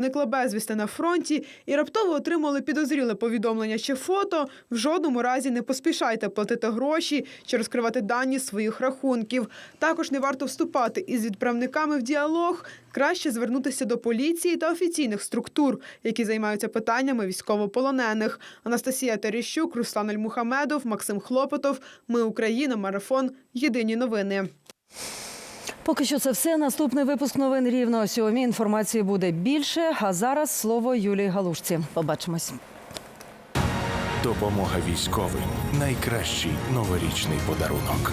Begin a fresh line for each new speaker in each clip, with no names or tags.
Зникла безвісти на фронті і раптово отримали підозріле повідомлення чи фото. В жодному разі не поспішайте платити гроші чи розкривати дані своїх рахунків. Також не варто вступати із відправниками в діалог. Краще звернутися до поліції та офіційних структур, які займаються питаннями військовополонених. Анастасія Терещук, Руслан Альмухамедов, Максим Хлопотов. Ми Україна. Марафон. Єдині новини.
Поки що це все. Наступний випуск новин рівно о сьомій. Інформації буде більше. А зараз слово Юлії Галушці. Побачимось.
Допомога військовим найкращий новорічний подарунок.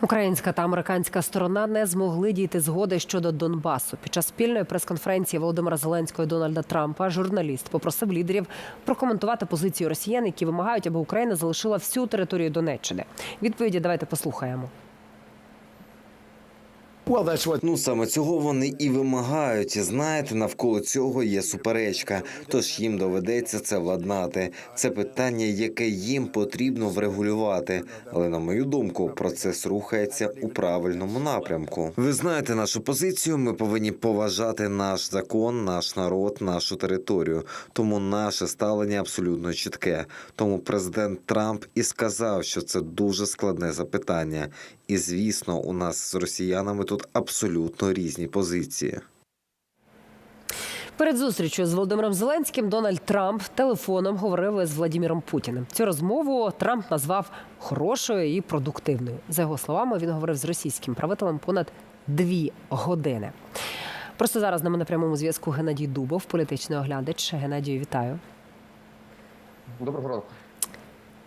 Українська та американська сторона не змогли дійти згоди щодо Донбасу. Під час спільної прес-конференції Володимира Зеленського і Дональда Трампа журналіст попросив лідерів прокоментувати позицію росіян, які вимагають, аби Україна залишила всю територію Донеччини. Відповіді давайте послухаємо.
Ну саме цього вони і вимагають. І знаєте, навколо цього є суперечка. Тож їм доведеться це владнати. Це питання, яке їм потрібно врегулювати. Але на мою думку, процес рухається у правильному напрямку. Ви знаєте нашу позицію. Ми повинні поважати наш закон, наш народ, нашу територію. Тому наше ставлення абсолютно чітке. Тому президент Трамп і сказав, що це дуже складне запитання. І звісно, у нас з росіянами тут абсолютно різні позиції.
Перед зустрічю з Володимиром Зеленським Дональд Трамп телефоном говорив із Владіміром Путіним. Цю розмову Трамп назвав хорошою і продуктивною. За його словами, він говорив з російським правителем понад дві години. Просто зараз нами на прямому зв'язку Геннадій Дубов, політичний оглядач. Геннадію, вітаю.
Доброго ранку.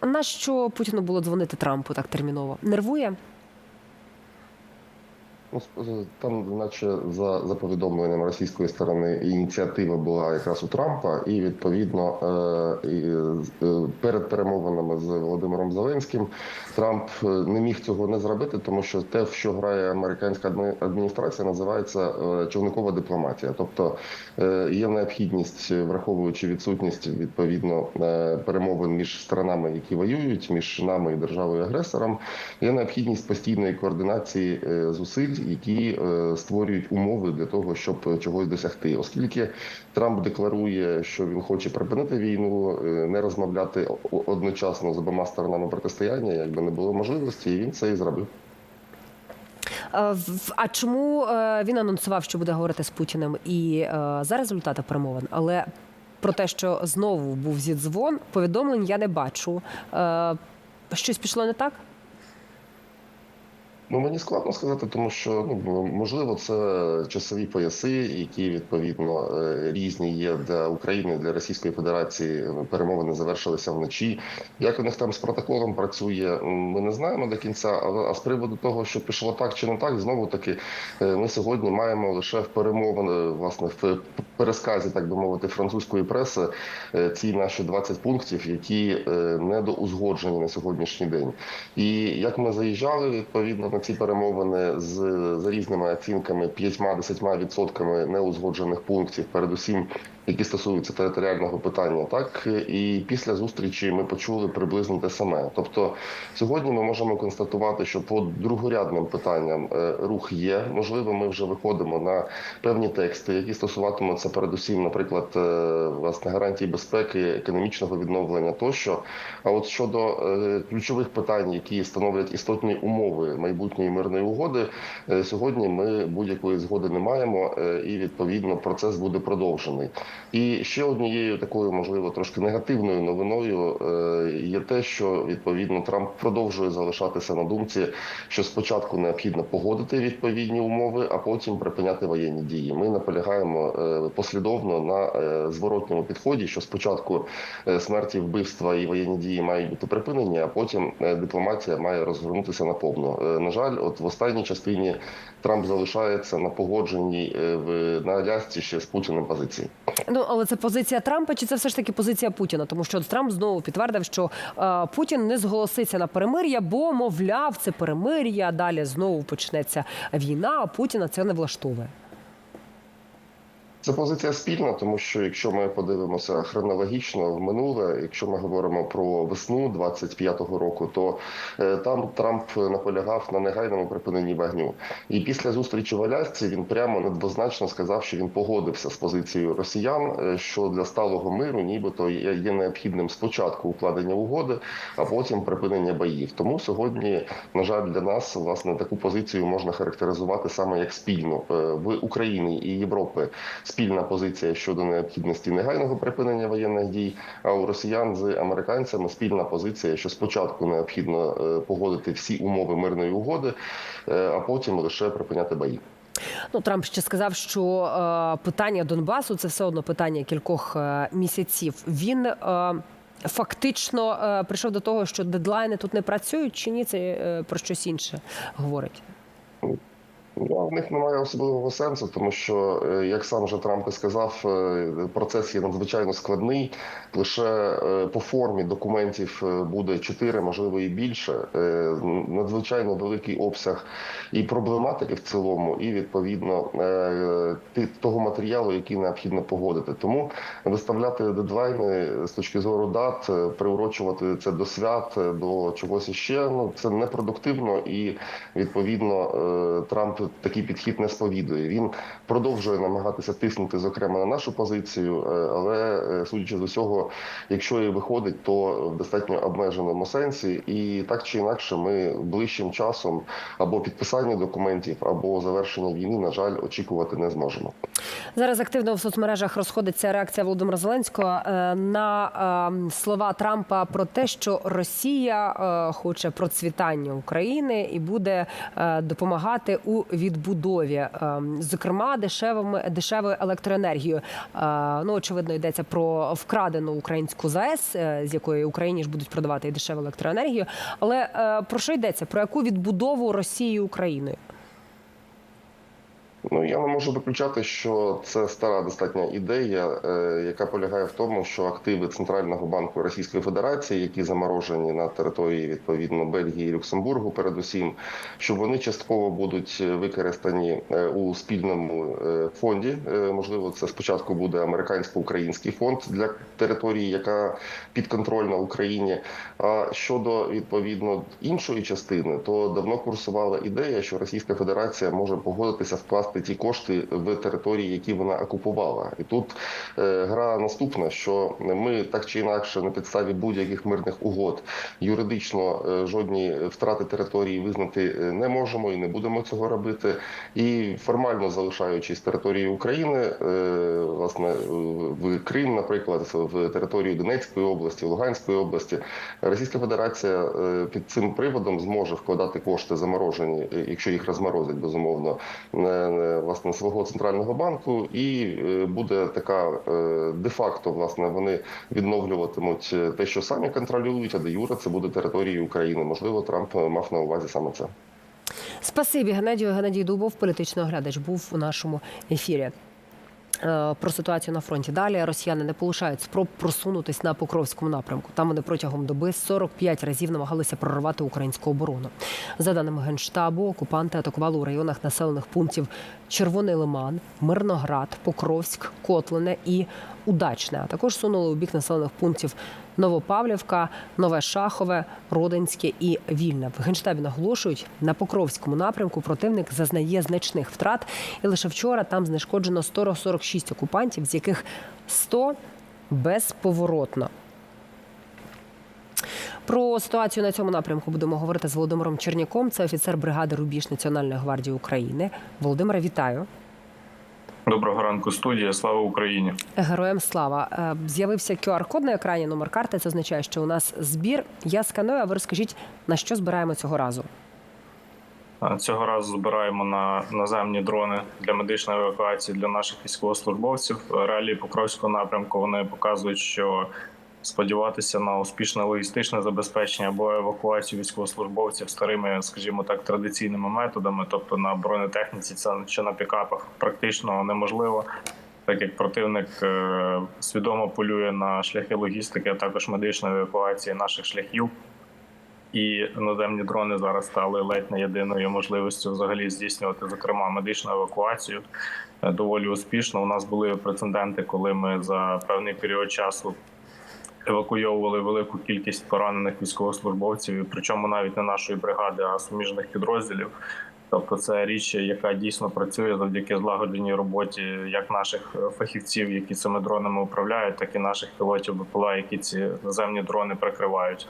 Нащо Путіну було дзвонити Трампу так терміново? Нервує?
Ну, Там, наче за, за повідомленням російської сторони, ініціатива була якраз у Трампа, і відповідно е, е, перед перемовинами з Володимиром Зеленським Трамп е, не міг цього не зробити, тому що те, в що грає американська адмі- адміністрація, називається човникова дипломатія. Тобто є необхідність, враховуючи відсутність відповідно перемовин між сторонами, які воюють, між нами і державою агресором, є необхідність постійної координації зусиль, які е, створюють умови для того, щоб чогось досягти, оскільки Трамп декларує, що він хоче припинити війну, е, не розмовляти одночасно з обома сторонами протистояння, якби не було можливості, і він це і зробив.
Е, А чому е, він анонсував, що буде говорити з Путіним і е, за результати перемовин? Але про те, що знову був зідзвон, повідомлень я не бачу. Е, Щось пішло не так?
Ну мені складно сказати, тому що ну можливо це часові пояси, які відповідно е, різні є для України, для Російської Федерації. Перемовини завершилися вночі. Як у них там з протоколом працює, ми не знаємо до кінця. А а з приводу того, що пішло так чи не так, знову таки е, ми сьогодні маємо лише в перемовин, власне, в пересказі, так би мовити, французької преси е, ці наші 20 пунктів, які недоузгоджені на сьогоднішній день. І як ми заїжджали відповідно ці перемовини з за різними оцінками 5-10 відсотками неузгоджених пунктів, передусім які стосуються територіального питання, так і після зустрічі ми почули приблизно те саме. Тобто сьогодні ми можемо констатувати, що по другорядним питанням е, рух є. Можливо, ми вже виходимо на певні тексти, які стосуватимуться передусім, наприклад, е, власне гарантій безпеки, економічного відновлення тощо. А от щодо е, ключових питань, які становлять істотні умови майбутньої мирної угоди, сьогодні ми будь-якої згоди не маємо, і відповідно процес буде продовжений. І ще однією такою, можливо, трошки негативною новиною е, є те, що відповідно Трамп продовжує залишатися на думці, що спочатку необхідно погодити відповідні умови, а потім припиняти воєнні дії. Ми наполягаємо е, послідовно на е, зворотньому підході, що спочатку смерті, вбивства і воєнні дії мають бути припинені, а потім дипломатія має розгорнутися наповну. Е, На жаль, от в останній частині Трамп залишається на погодженій е, в на Алясці ще з Путіним позиції.
Ну але це позиція Трампа, чи це все ж таки позиція Путіна? Тому що Трамп знову підтвердив, що е, Путін не зголоситься на перемир'я, бо мовляв, це перемир'я. Далі знову почнеться війна. А Путіна це не влаштовує.
Це позиція спільна, тому що якщо ми подивимося хронологічно в минуле, якщо ми говоримо про весну 25-го року, то е, там Трамп наполягав на негайному припиненні вогню. І після зустрічі в Алясці він прямо недвозначно сказав, що він погодився з позицією росіян, е, що для сталого миру, нібито є необхідним спочатку укладення угоди, а потім припинення боїв. Тому сьогодні, на жаль, для нас власне таку позицію можна характеризувати саме як спільну Е, в Україні і Європи. Спільна позиція щодо необхідності негайного припинення воєнних дій. А у росіян з американцями спільна позиція, що спочатку необхідно е, погодити всі умови мирної угоди, е, а потім лише припиняти бої.
Ну, Трамп ще сказав, що е, питання Донбасу це все одно питання кількох е, місяців. Він е, фактично е, прийшов до того, що дедлайни тут не працюють, чи ні? Це е, про щось інше говорить.
Ну, в них немає особливого сенсу, тому що, е, як сам же Трамп і сказав, е, процес є надзвичайно складний. Лише е, по формі документів буде чотири, можливо, і більше. Надзвичайно великий обсяг і проблематики в цілому, і відповідно того матеріалу, який необхідно погодити. Тому виставляти дедлайни з точки зору дат, приурочувати це до свят, до чогось іще. Ну це непродуктивно і відповідно Трамп такий підхід не сповідує. Він продовжує намагатися тиснути, зокрема, на нашу позицію, е, але е, судячи з усього, якщо і виходить, то в достатньо обмеженому сенсі, і так чи інакше, ми ближчим часом або підписання документів, або завершення війни, на жаль, очікувати не зможемо.
Зараз активно в соцмережах розходиться реакція Володимира Зеленського е, на е, слова Трампа про те, що Росія хоче процвітання України і буде допомагати у відбудові, е, зокрема дешевими дешевою електроенергією. Е, Ну очевидно, йдеться про вкрадену українську ЗАЕС, е, з якої Україні ж будуть продавати і дешеву електроенергію. Але е, про що йдеться? Про яку відбудову Росії Україною?
Ну я не можу виключати, що це стара достатня ідея, е, яка полягає в тому, що активи Центрального банку Російської Федерації, які заморожені на території відповідно Бельгії і Люксембургу, передусім, що вони частково будуть використані е, у спільному е, фонді. Можливо, це спочатку буде американсько-український фонд для території, яка підконтрольна Україні. А щодо відповідно іншої частини, то давно курсувала ідея, що Російська Федерація може погодитися вкласти ті кошти в території, які вона окупувала. І тут гра наступна: що ми так чи інакше на підставі будь-яких мирних угод юридично е, жодні втрати території визнати е, не можемо і не будемо цього робити. І формально залишаючись територією України, е, власне, в Крим, наприклад, в територію Донецької області, Луганської області, Російська Федерація е, під цим приводом зможе вкладати кошти заморожені, е, якщо їх розморозять, безумовно, е, е, власне свого центрального банку, і е, буде така е, де-факто, власне, вони відновлюватимуть е, те, що самі контролюють, а де Юра це буде територією України. Можливо, Трамп мав на увазі саме це.
Спасибі, Геннадію. Геннадій Дубов, політичний оглядач, був у нашому ефірі. Е, Про ситуацію на фронті. Далі росіяни не полишають спроб просунутись на Покровському напрямку. Там вони протягом доби 45 разів намагалися прорвати українську оборону. За даними генштабу, окупанти атакували у районах населених пунктів Червоний Лиман, Мирноград, Покровськ, Котлине і Удачне. А також сунули у бік населених пунктів Новопавлівка, Нове Шахове, Родинське і Вільне. В генштабі наголошують, на Покровському напрямку противник зазнає значних втрат, і лише вчора там знешкоджено 146 окупантів, з яких 100 безповоротно. Про ситуацію на цьому напрямку будемо говорити з Володимиром Черняком. Це офіцер бригади Рубіж Національної гвардії України. Володимире, вітаю.
Доброго ранку, студія. Слава Україні.
Героям слава. Е, З'явився QR-код на екрані номер карти. Це означає, що у нас збір. Я сканую, а ви розкажіть, на що збираємо цього разу.
Цього разу збираємо на наземні дрони для медичної евакуації для наших військовослужбовців. Реалії Покровського напрямку вони показують, що сподіватися на успішне логістичне забезпечення або евакуацію військовослужбовців старими, скажімо так, традиційними методами, тобто на бронетехніці, це чи на пікапах, практично неможливо. Так як противник е, свідомо полює на шляхи логістики, а також медичної евакуації наших шляхів. І наземні дрони зараз стали ледь не єдиною можливістю взагалі здійснювати, зокрема, медичну евакуацію е, доволі успішно. У нас були прецеденти, коли ми за певний період часу евакуйовували велику кількість поранених військовослужбовців, причому навіть не нашої бригади, а суміжних підрозділів. Тобто, це річ, яка дійсно працює завдяки злагодженій роботі як наших е, фахівців, які цими дронами управляють, так і наших пілотів БПЛА, які ці наземні дрони прикривають.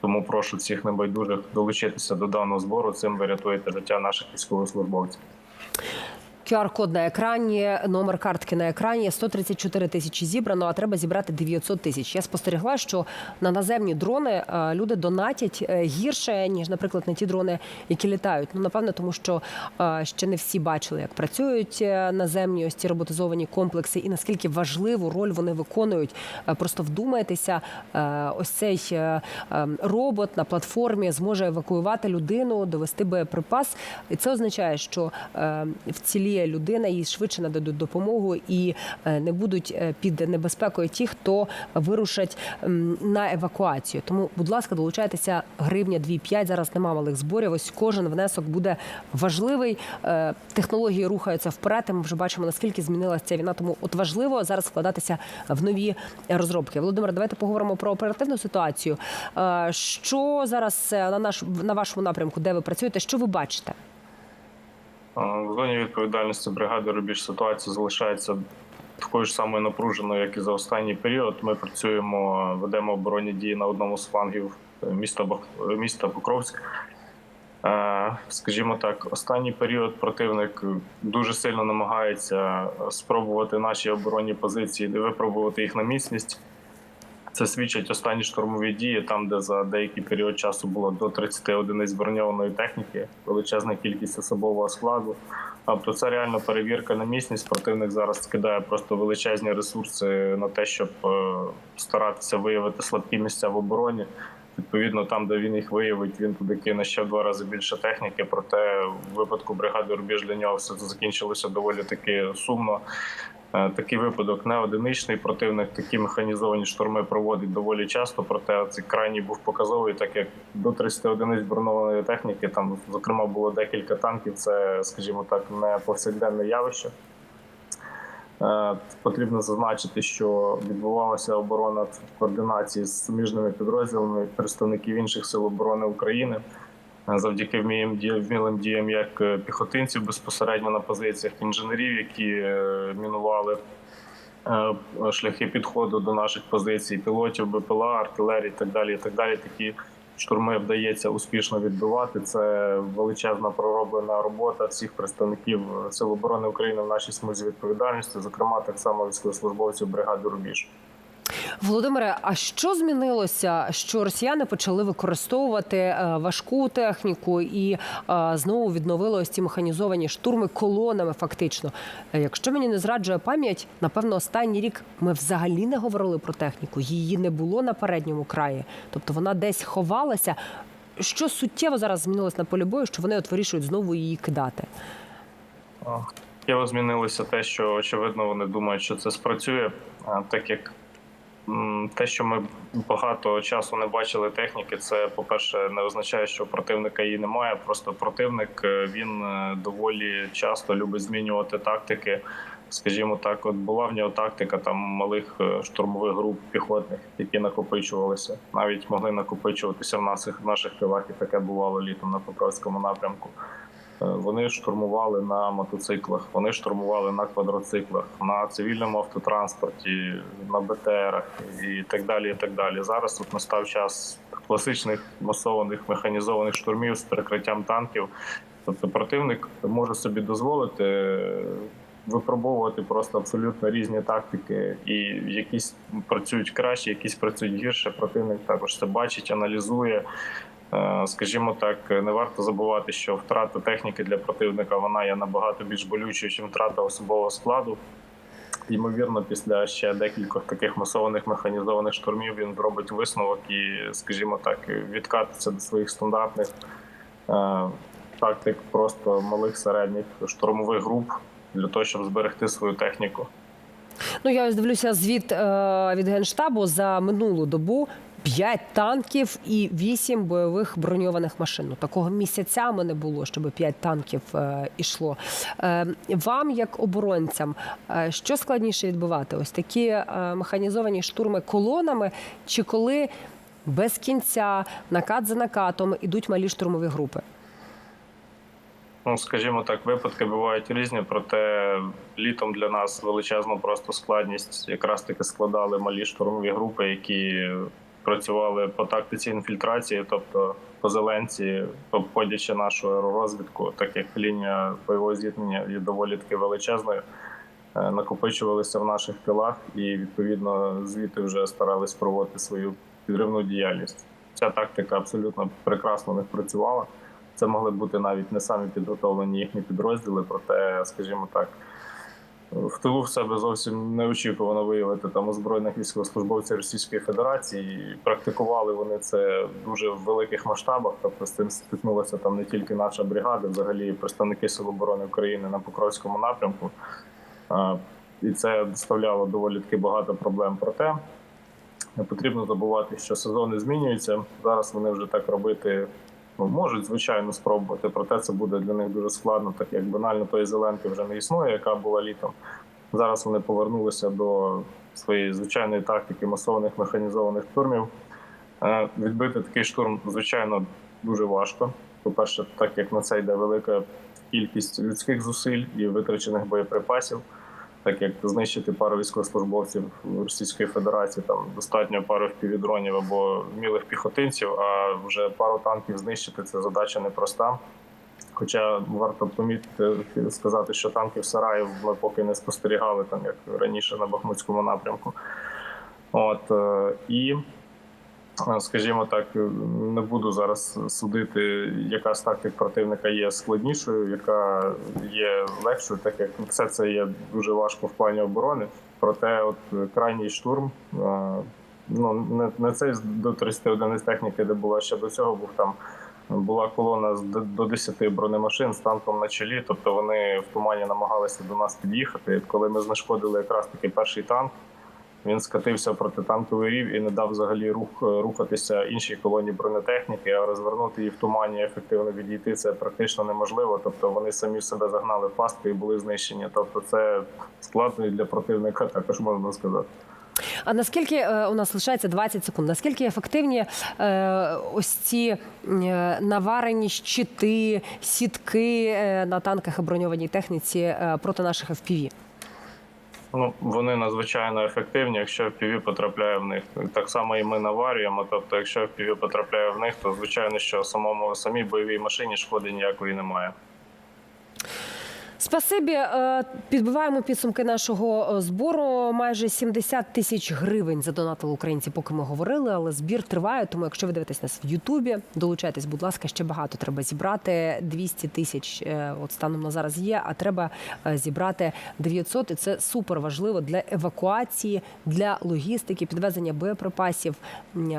Тому прошу всіх небайдужих долучитися до даного збору. Цим ви рятуєте життя наших військовослужбовців.
QR-код на екрані, номер картки на екрані. 134 тисячі зібрано, а треба зібрати 900 тисяч. Я спостерігла, що на наземні дрони е, люди донатять е, гірше ніж, наприклад, на ті дрони, які літають. Ну напевно, тому що е, ще не всі бачили, як працюють наземні ось ці роботизовані комплекси, і наскільки важливу роль вони виконують. Просто вдумайтеся, ось цей е, е, робот на платформі зможе евакуювати людину, довести боєприпас. І це означає, що е, вціліє людина, їй швидше нададуть допомогу і е, не будуть е, під небезпекою ті, хто вирушать на евакуацію. Тому, будь ласка, долучайтеся гривня 2,5. Зараз нема малих зборів. Ось кожен внесок буде важливий. Е, Технології рухаються вперед. і Ми вже бачимо наскільки змінилася ця війна. Тому от важливо зараз вкладатися в нові розробки. Володимир, давайте поговоримо про оперативну ситуацію. Що зараз на наш на вашому напрямку, де ви працюєте? Що ви бачите?
Е, В зоні відповідальності бригади Рубіж ситуація залишається такою ж самою напруженою, як і за останній період. Ми працюємо, ведемо оборонні дії на одному з флангів міста Бах- міста Покровськ. Е, Скажімо так, останній період противник дуже сильно намагається спробувати наші оборонні позиції, випробувати їх на міцність. Це свідчать останні штурмові дії, там, де за деякий період часу було до 30 одиниць броньованої техніки, величезна кількість особового складу. Тобто це реально перевірка на міцність. Противник зараз скидає просто величезні ресурси на те, щоб е, старатися виявити слабкі місця в обороні. Відповідно, там, де він їх виявить, він туди кине ще в два рази більше техніки. Проте в випадку бригади Рубіж для нього все це закінчилося доволі таки сумно. Е, Такий випадок не одиничний. Противник такі механізовані штурми проводить доволі часто. Проте цей крайній був показовий, так як до 30 одиниць бронованої техніки. Там, зокрема, було декілька танків. Це, скажімо так, не повсякденне явище. Е, Потрібно зазначити, що відбувалася оборона в координації з суміжними підрозділами представників інших сил оборони України. Завдяки вмілим діям як е, піхотинців безпосередньо на позиціях інженерів, які е, мінували е, шляхи підходу до наших позицій, пілотів, БПЛА, артилерії і так далі. І так далі. Такі штурми вдається успішно відбивати. Це величезна пророблена робота всіх представників Сил оборони України в нашій смузі відповідальності, зокрема так само військовослужбовців бригади Рубіж.
Володимире, а що змінилося, що росіяни почали використовувати е, важку техніку і е, знову відновили ось ці механізовані штурми колонами? Фактично, якщо мені не зраджує пам'ять, напевно, останній рік ми взагалі не говорили про техніку. Її не було на передньому краї, тобто вона десь ховалася. Що суттєво зараз змінилось на полі бою, що вони от вирішують знову її кидати?
Суттєво змінилося те, що очевидно вони думають, що це спрацює, так як те, що ми багато часу не бачили техніки, це по-перше, не означає, що противника її немає. Просто противник е, він е, доволі часто любить змінювати тактики. Скажімо так, от була в нього тактика там малих е, штурмових груп піхотних, які накопичувалися, навіть могли накопичуватися в наших в наших тилах, і таке бувало літом на Покровському напрямку. Е, Вони штурмували на мотоциклах, вони штурмували на квадроциклах, на цивільному автотранспорті, на БТРах і так далі. І так далі. Зараз тут настав час класичних масованих механізованих штурмів з перекриттям танків. Тобто противник може собі дозволити випробовувати просто абсолютно різні тактики, і якісь працюють краще, якісь працюють гірше. Противник також це бачить, аналізує. Е, Скажімо так, не варто забувати, що втрата техніки для противника вона є набагато більш болючою, ніж втрата особового складу. Ймовірно, після ще декількох таких масованих механізованих штурмів він зробить висновок і, скажімо так, відкатиться до своїх стандартних е, тактик просто малих середніх штурмових груп для того, щоб зберегти свою техніку.
Ну я ось дивлюся звіт е, від генштабу за минулу добу. П'ять танків і вісім бойових броньованих машин. Ну, такого місяцями не було, щоб п'ять танків е, ішло. Е, вам, як оборонцям, е, що складніше відбивати? Ось такі е, механізовані штурми колонами, чи коли без кінця накат за накатом ідуть малі штурмові групи?
Ну, скажімо так, випадки бувають різні, проте літом для нас величезну просто складність якраз таки складали малі штурмові групи, які працювали по тактиці інфільтрації, тобто по зеленці, обходячи нашу аеророзвідку, так як лінія бойового зіткнення є доволі таки величезною. е, Накопичувалися в наших тилах і відповідно звідти вже старались проводити свою підривну діяльність. Ця тактика абсолютно прекрасно не працювала. Це могли бути навіть не самі підготовлені їхні підрозділи, проте, скажімо так, в тилу в себе зовсім неочікувано виявити там озброєних військовослужбовців Російської Федерації. Практикували вони це дуже в великих масштабах. Тобто з цим стикнулася там не тільки наша бригада, взагалі представники Сил оборони України на Покровському напрямку. І це доставляло доволі таки багато проблем. Проте не потрібно забувати, що сезони змінюються. Зараз вони вже так робити можуть, звичайно, спробувати, проте це буде для них дуже складно, так як банально тої зеленки вже не існує, яка була літом. Зараз вони повернулися до своєї звичайної тактики масованих механізованих штурмів. Е, Відбити такий штурм, звичайно, дуже важко. По-перше, так як на це йде велика кількість людських зусиль і витрачених боєприпасів так як знищити пару військовослужбовців Російської Федерації, там достатньо пару півдронів або вмілих піхотинців, а вже пару танків знищити це задача непроста. Хоча варто помітити сказати, що танків Сараїв ми поки не спостерігали, там як раніше на Бахмутському напрямку. От е, і скажімо так, не буду зараз судити, яка з тактик противника є складнішою, яка є легшою, так як все це є дуже важко в плані оборони. Проте, от крайній штурм, е, ну не, не цей до 30 одиниць техніки, де була ще до цього, був там. Була колона з до 10 бронемашин з танком на чолі, тобто вони в тумані намагалися до нас під'їхати. Коли ми знешкодили якраз таки перший танк, він скатився протитанковий рів і не дав взагалі рух рухатися іншій колоні бронетехніки, а розвернути її в тумані ефективно відійти це практично неможливо. Тобто вони самі себе загнали в пастку і були знищені. Тобто, це складно і для противника, також можна сказати.
А наскільки е, у нас лишається 20 секунд? Наскільки ефективні е, ось ці е, наварені щити, сітки е, на танках і броньованій техніці е, проти наших FPV?
Ну вони надзвичайно ефективні, якщо FPV потрапляє в них. Так само і ми наварюємо. Тобто, якщо FPV потрапляє в них, то звичайно, що самому самій бойовій машині шкоди ніякої немає.
Спасибі. Е, Підбиваємо підсумки нашого е, збору. Майже 70 тисяч гривень задонатили українці, поки ми говорили, але збір триває. Тому, якщо ви дивитесь нас в Ютубі, долучайтесь, будь ласка, ще багато треба зібрати. 200 тисяч е, от станом на зараз є, а треба зібрати 900. І це супер важливо для евакуації, для логістики, підвезення боєприпасів,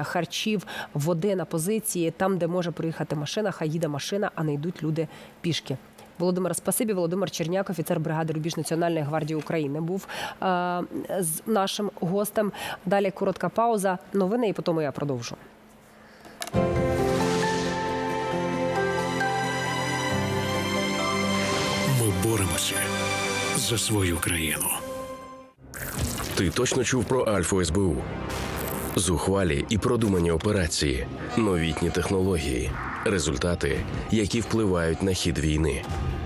харчів, води на позиції, там, де може приїхати машина, хай їде машина, а не йдуть люди пішки. Володимир Спасибі, Володимир Черняк, офіцер бригади Рубіж Національної гвардії України, був е, з нашим гостем. Далі коротка пауза. Новини, і потім я продовжу.
Ми боремося за свою країну. Ти точно чув про Альфу СБУ? Зухвалі і продумані операції, новітні технології, результати, які впливають на хід війни.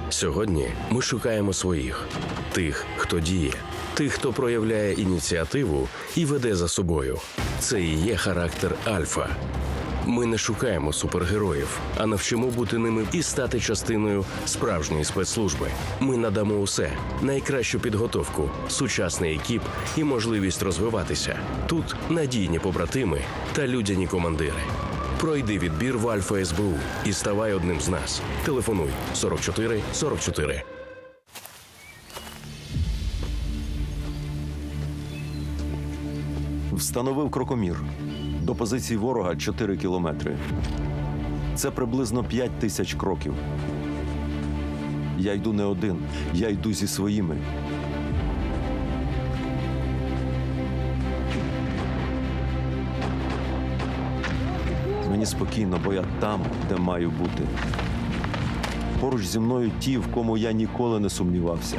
Сьогодні ми шукаємо своїх тих, хто діє, тих, хто проявляє ініціативу і веде за собою. Це і є характер Альфа. Ми не шукаємо супергероїв, а навчимо бути ними і стати частиною справжньої спецслужби. Ми надамо усе найкращу підготовку, сучасний екіп і можливість розвиватися. Тут надійні побратими та людяні командири. Пройди відбір в Альфа СБУ і ставай одним з нас. Телефонуй 44 44.
Встановив крокомір. До позиції ворога 4 кілометри. Це приблизно 5 тисяч кроків. Я йду не один, я йду зі своїми. Мені спокійно, бо я там, де маю бути. Поруч зі мною ті, в кому я ніколи не сумнівався.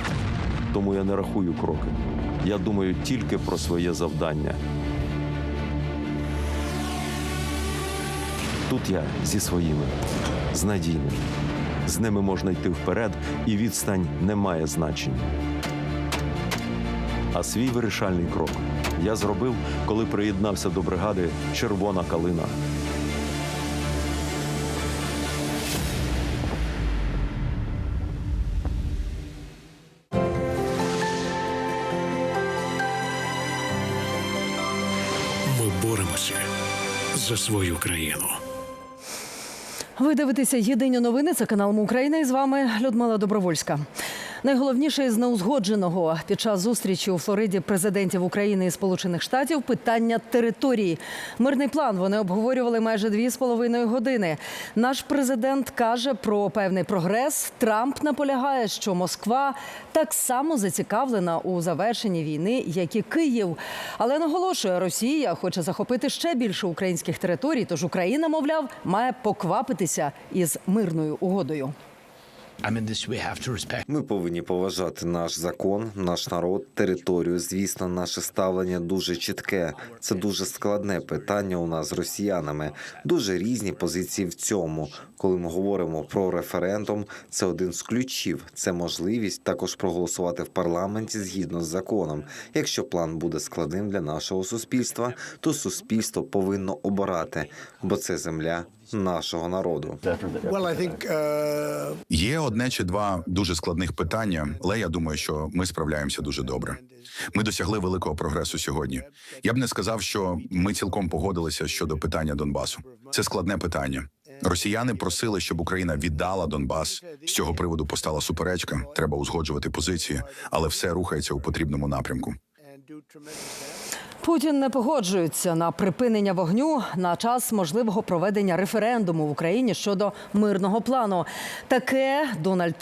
Тому я не рахую кроки. Я думаю тільки про своє завдання. Тут я зі своїми, з надійними. З ними можна йти вперед, і відстань не має значення. А свій вирішальний крок я зробив, коли приєднався до бригади Червона калина.
За свою країну.
Ви дивитеся єдині новини. Це канал Україна. І з вами Людмила Добровольська. Найголовніше з неузгодженого під час зустрічі у Флориді президентів України і Сполучених Штатів питання території. Мирний план вони обговорювали майже дві з половиною години. Наш президент каже про певний прогрес. Трамп наполягає, що Москва так само зацікавлена у завершенні війни, як і Київ. Але наголошує, Росія хоче захопити ще більше українських територій. Тож Україна, мовляв, має поквапитися із мирною угодою.
Ми повинні поважати наш закон, наш народ, територію. Звісно, наше ставлення дуже чітке. Це дуже складне питання у нас з росіянами. Дуже різні позиції в цьому. Коли ми говоримо про референдум, це один з ключів. Це можливість також проголосувати в парламенті згідно з законом. Якщо план буде складним для нашого суспільства, то суспільство повинно обирати, бо це земля нашого народу.
Uh,
Є одне чи два дуже складних питання, але я думаю, що ми справляємося дуже добре. Ми досягли великого прогресу сьогодні. Я б не сказав, що ми цілком погодилися щодо питання Донбасу. Це складне питання. Росіяни просили, щоб Україна віддала Донбас. З цього приводу постала суперечка. Треба узгоджувати позиції, але все рухається у потрібному напрямку.
Путін не погоджується на припинення вогню на час можливого проведення референдуму в Україні щодо мирного плану. Таке Дональд